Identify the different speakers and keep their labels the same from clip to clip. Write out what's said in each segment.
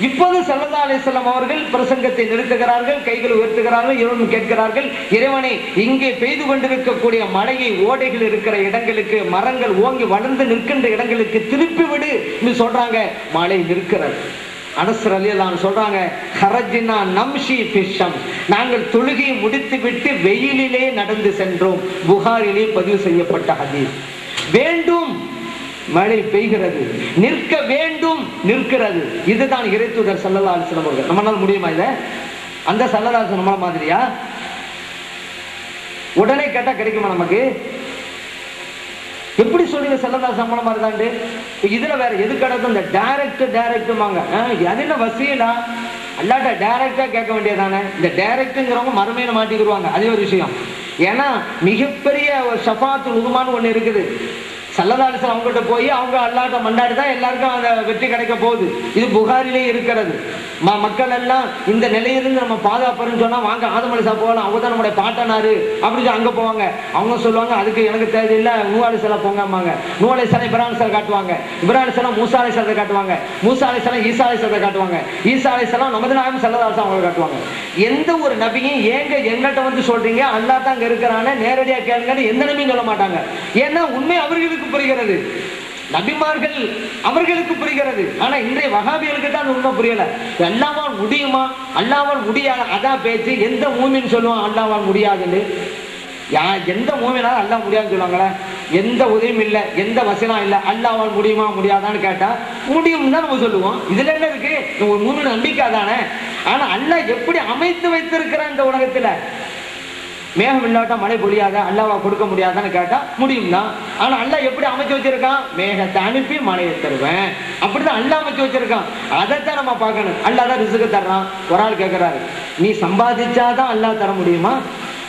Speaker 1: இப்போது சல்லல்லா அலிஸ்லாம் அவர்கள் பிரசங்கத்தை நிறுத்துகிறார்கள் கைகள் உயர்த்துகிறார்கள் இறைவன் கேட்கிறார்கள். இறைவனை இங்கே பெய்து கொண்டிருக்கக்கூடிய மழையை ஓடைகள் இருக்கிற இடங்களுக்கு மரங்கள் ஓங்கி வளர்ந்து நிற்கின்ற இடங்களுக்கு திருப்பி விடு என்று சொல்றாங்க. மழை நிற்கிறது. அனசர் அலியல்லான் சொல்றாங்க ஹரஜினா நம்ஷி பிஷம் நாங்கள் தொழுகையை முடித்து விட்டு வெயிலிலே நடந்து சென்றோம். புகாரிலே பதிவு செய்யப்பட்ட ஹதீஸ். வேண்டும் மழை பெய்கிறது. நிற்க வேண்டும் நிற்கிறது. இதுதான் இறைத்தூதர் சல்லல்லா அலிஸ்லாம் அவர்கள். நம்மளால முடியுமா இதை? அந்த சல்லல்லா நம்மள மாதிரியா? உடனே கேட்டா கிடைக்குமா நமக்கு? எப்படி சொல்றீங்க செல்லதா சம்பளம் மாதிரிதாண்டு இதுல வேற எது கிடக்கும்? இந்த டைரக்ட் டைரக்டுமாங்க அது என்ன வசீலா? அல்லாட்ட டைரக்டா கேட்க வேண்டியதானே இந்த டைரக்டுங்கிறவங்க மறுமையில மாட்டிக்கிடுவாங்க. அதே ஒரு விஷயம். ஏன்னா மிகப்பெரிய ஒரு ஷஃபாத்து ஒண்ணு இருக்குது. சல்லதாலிசன் அவங்ககிட்ட போய் அவங்க அல்லாட்ட மண்டாடி தான் எல்லாருக்கும் அந்த வெற்றி கிடைக்க போகுது. இது புகாரிலே இருக்கிறது. ம- மக்கள் எல்லாம் இந்த நிலையிலிருந்து நம்ம பாதுகாப்புன்னு சொன்னா வாங்க ஆதமலிசா போகலாம். அவங்க தான் நம்முடைய பாட்டனாரு. அப்படின்னு சொல்லி அங்க போவாங்க. அவங்க சொல்லுவாங்க அதுக்கு எனக்கு தேவையில்லை. நூவாலி சிலை போங்கம்பாங்க. நூவாலி சிலை இப்ரான் சிலை காட்டுவாங்க. இப்ரான் சிலை மூசாலை சிலை காட்டுவாங்க. மூசாலை அலி சிலை ஈசா சிலை காட்டுவாங்க. ஈசாலை அலி சிலை நமது நாயம் சல்லதாசம் அவங்க காட்டுவாங்க. எந்த ஒரு நபியும் ஏங்க எங்கிட்ட வந்து சொல்றீங்க? அல்லா தான் அங்க இருக்கிறானே? நேரடியாக கேளுங்கன்னு எந்த நபியும் சொல்ல மாட்டாங்க. ஏன்னா உண்மை அவர்களுக்கு புரிகிறது. நபிமார்கள் அவர்களுக்கு புரிகிறது. ஆனா இன்றைய வகாபிகளுக்கு தான் உண்மை புரியல. அல்லாவால் முடியுமா? அல்லாவால் முடியாது அதான் பேச்சு எந்த மூமின்னு சொல்லுவான் அல்லாவால் முடியாதுன்னு? யா எந்த மூமினாலும் அல்லா முடியாதுன்னு சொல்லுவாங்களே? எந்த உதவியும் இல்லை எந்த வசனம் இல்லை. அல்லாவால் முடியுமா முடியாதான்னு கேட்டா முடியும் தான் நம்ம சொல்லுவோம். இதுல என்ன இருக்கு? ஒரு மூமின் நம்பிக்கை தானே ஆனா அல்லாஹ் எப்படி அமைத்து வைத்திருக்கிறான் இந்த உலகத்துல? மேகம் இல்லாட்டா மழை பொழியாத அல்லாவா கொடுக்க முடியாதான்னு கேட்டா முடியும் தான் ஆனா அல்லா எப்படி அமைச்சு வச்சிருக்கான்? மேகத்தை அனுப்பி மழையை தருவேன். அப்படிதான் அல்லாஹ் அமைச்சு வச்சிருக்கான். அதைத்தான் நம்ம பார்க்கணும். அல்லாதான் ரிசுக்கு தர்றான். ஒரு ஆள் கேட்கிறாரு நீ சம்பாதிச்சாதான் அல்லாஹ் தர முடியுமா?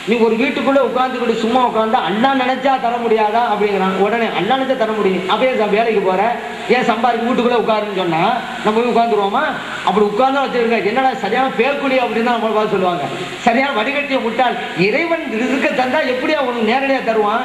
Speaker 1: நீ ஒரு வீட்டுக்குள்ள உட்காந்துக்கிட்டு சும்மா உட்காந்து அல்லா நினைச்சா தர முடியாதா? அப்படிங்கிறான். உடனே அல்லா நினைச்சா தர முடியும். அப்படியே வேலைக்கு போற? ஏன் சம்பாதிக்க வீட்டுக்குள்ளே உட்காருன்னு சொன்னால் நம்ம போய் உட்காந்துருவோமா அப்படி உட்கார்ந்தா வச்சிருக்க என்னடா சரியான பேர்க்குழி அப்படின்னு தான் நம்ம சொல்லுவாங்க. சரியான வடிகட்டிய முட்டாள் இறைவன் ரிசுக்க தந்தா எப்படியா உனக்கு நேரடியாக தருவான்?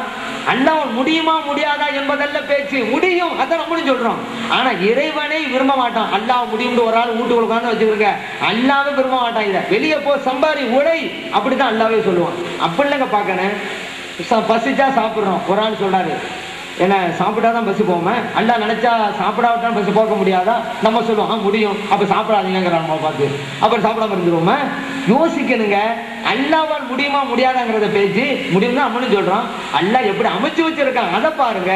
Speaker 1: அண்ணா அவன் முடியுமா முடியாதா என்பதல்ல பேச்சு. முடியும் அதை நம்மளும் சொல்றோம். ஆனா இறைவனை விரும்ப மாட்டான். அல்லாஹ் முடியும்னு ஒரு ஆள் வீட்டுக்குள்ள உட்காந்து வச்சுருக்க அல்லாவே விரும்ப மாட்டான் இதை. வெளியே போ சம்பாரி அப்படி அப்படிதான் அல்லாவே சொல்லுவான். அப்படி இல்லைங்க பார்க்கணும். ச- பசிச்சா சாப்பிட்றோம். ஒரு ஆள் சொல்றாரு ஏன்னா சாப்பிட்டாதான் பசி போமே அல்லா நினைச்சா சாப்பிடாவிட்டாலும் பசி போக முடியாதா? நம்ம சொல்லுவோம் ஆ, முடியும். அப்ப சாப்பிடாதீங்கிற நம்ம பார்த்து அப்புறம் சாப்பிடாம இருந்துருவோமா? யோசிக்கணுங்க. அல்லாவால் முடியுமா முடியாதாங்கிறத பேச்சு முடியும்னா அம்மனு சொல்றோம் அல்லா எப்படி அமைச்சு வச்சிருக்கான் அதை பாருங்க.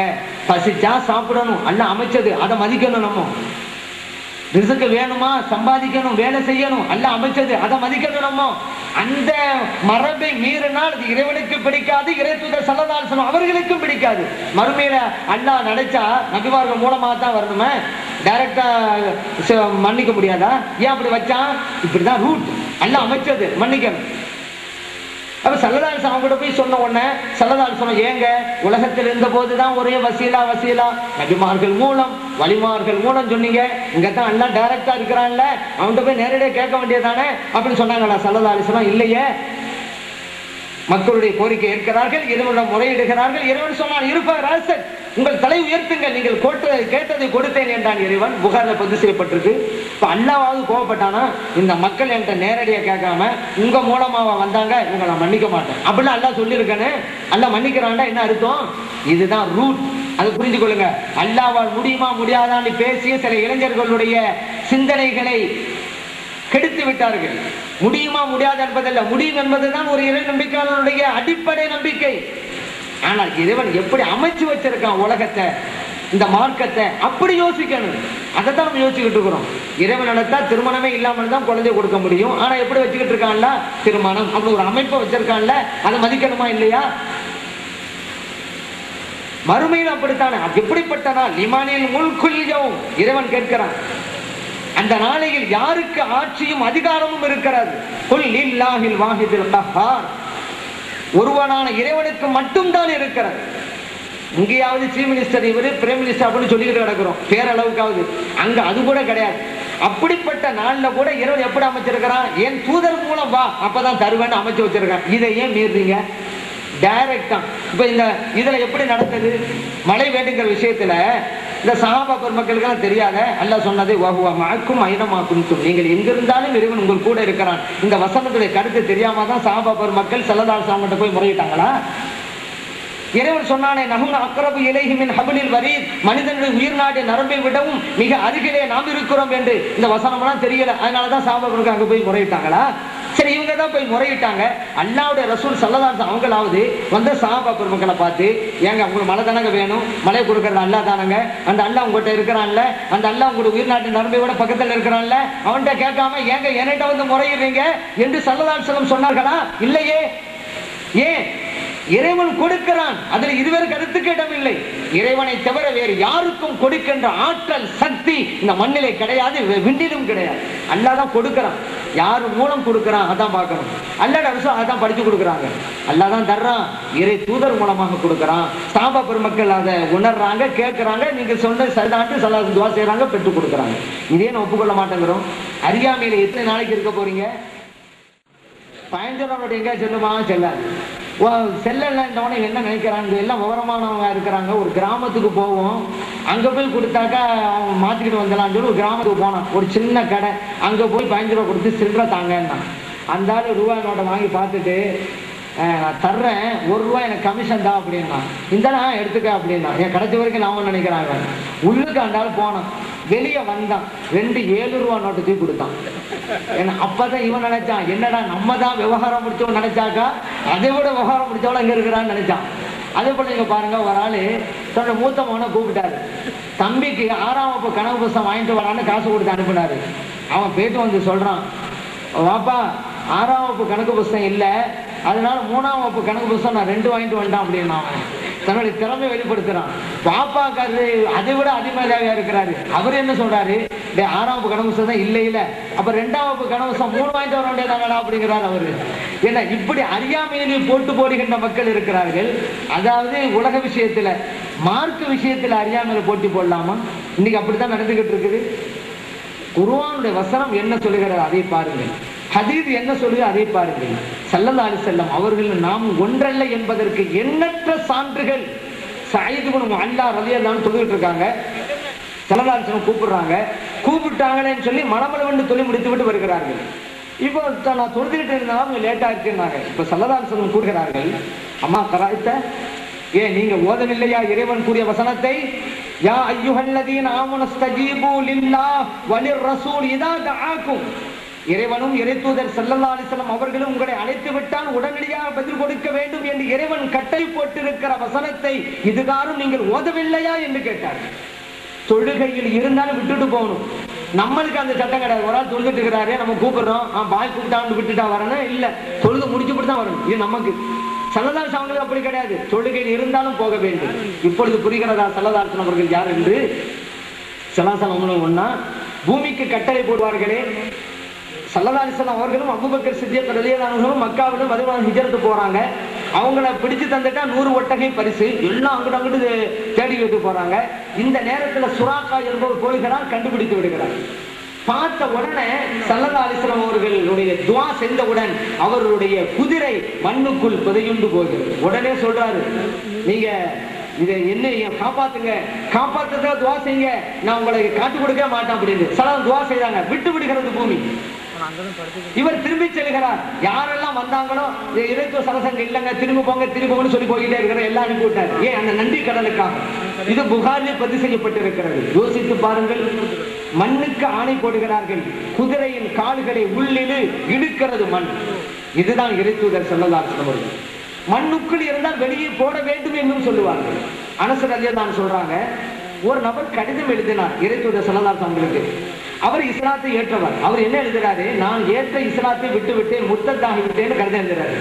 Speaker 1: பசிச்சா சாப்பிடணும். அல்லாஹ் அமைச்சது அதை மதிக்கணும் நம்ம. ரிசுக்கு வேணுமா? சம்பாதிக்கணும் வேலை செய்யணும். அல்ல அமைச்சது. அதை மதிக்கணும் நம்ம. அந்த மரபை மீறினால் அது இறைவனுக்கு பிடிக்காது இறைத்துதர் சல்லதாசனம் அவர்களுக்கும் பிடிக்காது. மறுமையில அல்லாஹ் நினைச்சா நபிமார்கள் மூலமா தான் வரணுமே. டைரக்டா மன்னிக்க முடியாதா? ஏன் அப்படி வச்சான்? இப்படிதான் ரூட் அல்ல அமைச்சது. மன்னிக்கணும். அப்ப சல்லதாசன் அவங்க கூட போய் சொன்ன உடனே சல்லதாசன் சொன்ன ஏங்க உலகத்தில் இருந்த போதுதான் ஒரே வசீலா வசீலா. நபிமார்கள் மூலம் வலிமார்கள் மூலம் சொன்னீங்க. இங்க தான் எல்லாம் டைரக்டா இருக்கிறான்ல. அவன்கிட்ட போய் நேரடியா கேட்க வேண்டியதானே அப்படின்னு சொன்னாங்களா சல்லதாசனம் இல்லையே. மக்களுடைய கோரிக்கை ஏற்கிறார்கள் இறைவனிடம் முறையிடுகிறார்கள். இறைவன் சொன்னால் இருப்பார் அரசன் உங்கள் தலை உயர்த்துங்கள். நீங்கள் கேட்டதை கொடுத்தேன் என்றான் இறைவன். புகாரில் பதிவு செய்யப்பட்டிருக்கு. இப்போ அண்ணாவது கோவப்பட்டானா? இந்த மக்கள் என்கிட்ட நேரடியாக கேட்காம உங்க மூலமாக வந்தாங்க? இவங்க நான் மன்னிக்க மாட்டேன். அப்படின்னு அல்லாஹ் சொல்லியிருக்கேன்னு அல்ல மன்னிக்கிறான்டா? என்ன அர்த்தம்? இதுதான் ரூட் அதை புரிஞ்சு கொள்ளுங்க. அல்லாவால் முடியுமா முடியாதான்னு பேசிய சில இளைஞர்களுடைய சிந்தனைகளை கெடுத்து விட்டார்கள். முடியுமா முடியாது என்பதல்ல. முடியும் என்பதுதான் ஒரு இறை நம்பிக்கையாளனுடைய அடிப்படை நம்பிக்கை. ஆனால் இறைவன் எப்படி அமைச்சு வச்சிருக்கான் உலகத்தை இந்த மார்க்கத்தை அப்படி யோசிக்கணும். அதை தான் நம்ம யோசிச்சுக்கிட்டு இருக்கிறோம். இறைவன் நடத்தா திருமணமே இல்லாமல் தான் குழந்தை கொடுக்க முடியும். ஆனா எப்படி வச்சுக்கிட்டு இருக்கான்ல? திருமணம். அப்படி ஒரு அமைப்பை வச்சிருக்கான்ல? அதை மதிக்கணுமா இல்லையா? மறுமையில் அப்படித்தானே? அது எப்படிப்பட்ட நாள்? லிமானில் முல்குல்யவும் இறைவன் கேட்கிறான். அந்த நாளையில் யாருக்கு ஆட்சியும் அதிகாரமும் இருக்கிறது? ஒருவனான இறைவனுக்கு மட்டும்தான் இருக்கிறது. இங்கேயாவது சீஃப் மினிஸ்டர் இவரு பிரைம் மினிஸ்டர் அப்படின்னு சொல்லிக்கிட்டு கிடக்கிறோம். பேரளவுக்காவது அங்க அது கூட கிடையாது. அப்படிப்பட்ட நாள்ல கூட இறைவன் எப்படி அமைச்சிருக்கிறான்? என் தூதர் மூலம் வா அப்பதான் தருவேன்னு அமைச்சு வச்சிருக்கான். இதை ஏன் மீறுறீங்க டைரக்டா இப்ப இந்த இதுல எப்படி நடந்தது? மழை வேண்டுங்கிற விஷயத்துல இந்த சகாபா பெருமக்களுக்கெல்லாம் தெரியாத அல்ல சொன்னது வகுவா மக்கும் ஐனமா நீங்கள் நீங்கள் எங்கிருந்தாலும் இறைவன் உங்கள் கூட இருக்கிறான். இந்த வசனத்துடைய கருத்து தெரியாம தான் சகாபா பெருமக்கள் செல்லதால் சாமிட்ட போய் முறையிட்டாங்களா? இறைவன் சொன்னானே நகுன் அக்ரபு இலைஹி மின் ஹபிலில் வரீத். மனிதனுடைய உயிர் நாடி நரம்பை விடவும் மிக அருகிலே நாம் இருக்கிறோம் என்று இந்த வசனம்லாம் தெரியல. அதனாலதான் சாபாக்களுக்கு அங்க போய் முறையிட்டாங்களா? சரி இவங்க தான் போய் முறையிட்டாங்க. அல்லாவுடைய ரசூல் சல்லதான் அவங்களாவது வந்து சாபா பெருமக்களை பார்த்து ஏங்க உங்களுக்கு மழை தானங்க வேணும்? மழை கொடுக்கறது அல்லா தானங்க? அந்த அல்லா உங்கள்கிட்ட இருக்கிறான்ல? அந்த அல்லா உங்களுடைய உயிர்நாட்டு நரம்பை விட பக்கத்தில் இருக்கிறான்ல? அவன்கிட்ட கேட்காம ஏங்க என்கிட்ட வந்து முறையிடுறீங்க? என்று சல்லதான் செல்லம் சொன்னார்களா? இல்லையே. ஏன்? இறைவன் கொடுக்கிறான். அதில் இருவர் கருத்துக்கு இடமில்லை. இறைவனை தவிர வேறு யாருக்கும் கொடுக்கின்ற ஆற்றல் சக்தி இந்த மண்ணிலே கிடையாது விண்ணிலும் கிடையாது. அல்லாதான் கொடுக்கிறான். யார் மூலம் கொடுக்குறான் அதான் பார்க்கணும். அல்லாட அரசு அதான் படித்து கொடுக்குறாங்க. அல்லா தான் தர்றான். இறை தூதர் மூலமாக கொடுக்குறான். சாபா பெருமக்கள் அதை உணர்றாங்க கேட்குறாங்க. நீங்கள் சொன்ன சரிதாட்டு சலா துவா செய்கிறாங்க பெற்றுக் கொடுக்குறாங்க. இதே நான் ஒப்புக்கொள்ள மாட்டேங்கிறோம். அறியாமையில் எத்தனை நாளைக்கு இருக்க போகிறீங்க பயஞ்சரோட எங்க செல்லுமா? செல்லாது. செல்லெல்லாம் செல்லலன்றவனை என்ன நினைக்கிறாங்க? எல்லாம் விவரமானவங்க இருக்கிறாங்க. ஒரு கிராமத்துக்கு போவோம். அங்கே போய் கொடுத்தாக்கா அவன் மாற்றிக்கிட்டு வந்துடலாம்னு சொல்லி ஒரு கிராமத்துக்கு போனான் ஒரு சின்ன கடை. அங்கே போய் பதினஞ்சு ரூபா கொடுத்து சில்லற தாங்கன்னா அந்த ஆள் ரூபாய் நோட்டை வாங்கி பார்த்துட்டு நான் தர்றேன். ஒரு ரூபாய் எனக்கு கமிஷன் தான் அப்படின்னா இந்த நான் எடுத்துக்க அப்படின்னா என் கடைசி வரைக்கும் நான் நினைக்கிறாங்க. உள்ளுக்கு அந்த ஆள் போனான். வெளியே வந்தான். ரெண்டு ஏழு ரூபா நோட்டு தூக்கி கொடுத்தான். ஏன்னா அப்பதான் இவன் நினைச்சான் என்னடா நம்ம தான் விவகாரம் முடிச்சவன் நினைச்சாக்கா அதை விட விவகாரம் முடிச்சவள இங்க இருக்கிறான்னு நினைச்சான். அதே போல நீங்க பாருங்க ஒரு ஆளு தன்னோட மூத்த மகனை கூப்பிட்டாரு. தம்பிக்கு ஆறாம் வகுப்பு கனவு புஸ்தகம் வாங்கிட்டு வரான்னு காசு கொடுத்து அனுப்பினாரு. அவன் போயிட்டு வந்து சொல்றான் வாப்பா ஆறாம் வகுப்பு கணக்கு புஸ்தகம் இல்லை அதனால மூணாம் வகுப்பு கணக்கு புஸ்தகம் நான் ரெண்டு வாங்கிட்டு வந்துட்டான் அப்படின்னு அவன். தன்னுடைய திறமை வெளிப்படுத்துறான். பாப்பாக்காரு அதை விட அதிமதியாக இருக்கிறாரு. அவர் என்ன சொல்றாரு? ஆறாம் வகுப்பு தான் இல்லை இல்ல. அப்ப ரெண்டாம் வகுப்பு கணக்கு மூணு வாங்கிட்டு வர வேண்டியதாங்கடா அப்படிங்கிறார் அவரு. ஏன்னா இப்படி அறியாமையிலே போட்டு போடுகின்ற மக்கள் இருக்கிறார்கள். அதாவது உலக விஷயத்துல மார்க் விஷயத்துல அறியாமையில போட்டி போடலாமா? இன்னைக்கு அப்படித்தான் நடந்துகிட்டு இருக்குது. குருவானுடைய வசனம் என்ன சொல்லுகிறது? அதை பாருங்கள். ஹதீர் என்ன சொல்லுது? அதை பாருங்கள். ஸல்லல்லாஹு செல்லம் அவர்கள் நாம் ஒன்றல்ல என்பதற்கு எண்ணற்ற சான்றுகள் சயீது குணம் அல்லா ரலியல்லான்னு சொல்லிட்டு இருக்காங்க. ஸல்லல்லாஹு அலைஹி கூப்பிடுறாங்க. கூப்பிட்டாங்களேன்னு சொல்லி மனமளவென்று தொழில் முடித்து விட்டு வருகிறார்கள். இப்போ த- நான் தொழுதுகிட்டு இருந்தாலும் அவங்க லேட்டா இருக்கிறாங்க இப்போ ஸல்லல்லாஹு அலைஹி கூறுகிறார்கள் அம்மா கராய்த்த? ஏன் நீங்க ஓதவில்லையா இறைவன் கூறிய வசனத்தை? யா ஐயுஹல்லதீன ஆமனஸ்தஜீபு லில்லா வலிர் ரசூல் இதா தஆக்கும். இறைவனும் இறைத்தூதர் ஸல்லல்லாஹு அலைஹி அவர்களும் உங்களை அழைத்து விட்டால் உடனடியாக பதில் கொடுக்க வேண்டும் என்று இறைவன் கட்டளை போட்டிருக்கிற வசனத்தை இதுகாரும் நீங்கள் ஓதவில்லையா என்று கேட்டார். தொழுகையில் இருந்தாலும் விட்டுட்டு போகணும். நம்மளுக்கு அந்த சட்டம் கிடையாது. ஒரு ஆள் தொழுதுட்டு இருக்கிறாரு நம்ம கூப்பிடுறோம். ஆ பாய் கூப்பிட்டான்னு விட்டுட்டா வரணும்? இல்ல. தொழுது முடிச்சுட்டு தான் வரணும். இது நமக்கு. சல்லதாஸ் அவங்களுக்கு அப்படி கிடையாது. தொழுகையில் இருந்தாலும் போக வேண்டும். இப்பொழுது புரிகிறதா சல்லதாசன் அவர்கள் யார் என்று? சலாசலம் ஒன்னா. பூமிக்கு கட்டளை போடுவார்களே. சல்லதாலிசன் அவர்களும் அபுபக்கர் சித்தியக் ரலியலானவர்களும் மக்காவிலும் மதுவான ஹிஜரத்து போறாங்க. அவங்கள பிடிச்சு தந்துட்டா நூறு ஒட்டகை பரிசு. எல்லாம் அங்கிட்டு அங்கிட்டு தேடி விட்டு போறாங்க. இந்த நேரத்துல சுறாக்கா என்பவர் போகிறார் கண்டுபிடித்து விடுகிறார். பார்த்த உடனே சல்லல்லா அலிஸ்லாம் அவர்களுடைய துவா செஞ்சவுடன் அவர்களுடைய குதிரை மண்ணுக்குள் புதையுண்டு போகிறது. உடனே சொல்றாரு நீங்க இதை என்ன ஏன் காப்பாத்துங்க? காப்பாத்துறதா துவா செய்யுங்க. நான் உங்களை காட்டு கொடுக்க மாட்டேன் அப்படின்னு. சலாம் துவா செய்தாங்க விட்டு விடுகிறது பூமி. இவர் திரும்பி செல்கிறார். யாரெல்லாம் வந்தாங்களோ "ஏய், இறைத்துவ சரசங்க இல்லைங்க திரும்ப போங்க திரும்ப போங்கன்னு சொல்லி போயிட்டே இருக்கிற எல்லாம் அனுப்பிவிட்டார் ஏன் அந்த நன்றி கடலுக்காக இது புகாரில் பதிவு செய்யப்பட்டிருக்கிறது. யோசித்து பாருங்கள். மண்ணுக்கு ஆணை போடுகிறார்கள். குதிரையின் கால்களை உள்ளிடு இழுக்கிறது மண். இதுதான் இறைத்தூதர் சொல்லலாசன் அவர்கள். மண்ணுக்குள் இருந்தால் வெளியே போட வேண்டும் என்றும் சொல்லுவார்கள். அனசர் அலியா தான் சொல்றாங்க ஒரு நபர் கடிதம் எழுதினார் இறைத்தூதர் சொல்லலாசன் அவங்களுக்கு அவர் இஸ்லாத்தை ஏற்றவர். அவர் என்ன எழுதுறாரு? நான் ஏற்ற இஸ்லாத்தை விட்டு விட்டேன் முத்தத்தாகி விட்டேன்னு கருத எழுதுறாரு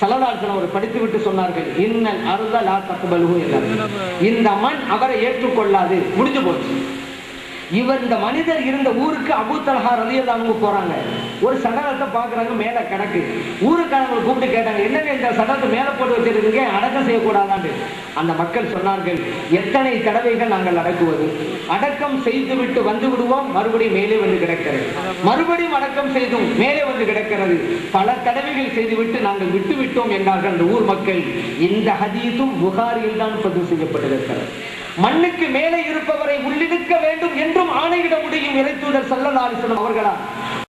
Speaker 1: சலதாசன் அவர் படித்து விட்டு சொன்னார்கள் இன்னல் அருத லா இந்த மண் அவரை ஏற்றுக்கொள்ளாது முடிஞ்சு போச்சு. இவர் இந்த மனிதர் இருந்த ஊருக்கு அபூ தலஹா போறாங்க. ஒரு சடலத்தை பாக்குறாங்க மேல கிடக்கு. ஊருக்காரங்களை கூப்பிட்டு கேட்டாங்க என்னங்க இந்த சடலத்தை மேல போட்டு வச்சிருக்கீங்க? அடக்கம் செய்யக்கூடாதான்னு அந்த மக்கள் சொன்னார்கள் எத்தனை தடவைகள் நாங்கள் அடக்குவது? அடக்கம் செய்து விட்டு வந்து விடுவோம் மறுபடியும் மேலே வந்து கிடக்கிறது. மறுபடியும் அடக்கம் செய்தும் மேலே வந்து கிடக்கிறது. பல தடவைகள் செய்துவிட்டு நாங்கள் விட்டு விட்டோம் என்றார்கள் அந்த ஊர் மக்கள். இந்த ஹதீஸும் புகாரியில் தான் பதிவு செய்யப்பட்டிருக்கிறது. மண்ணுக்கு மேலே இருப்பவரை உள்ளிழுக்க வேண்டும் என்றும் ஆணையிட முடியும் இறைத்தூதர் சல்லல்லாஹு அலைஹி வஸல்லம்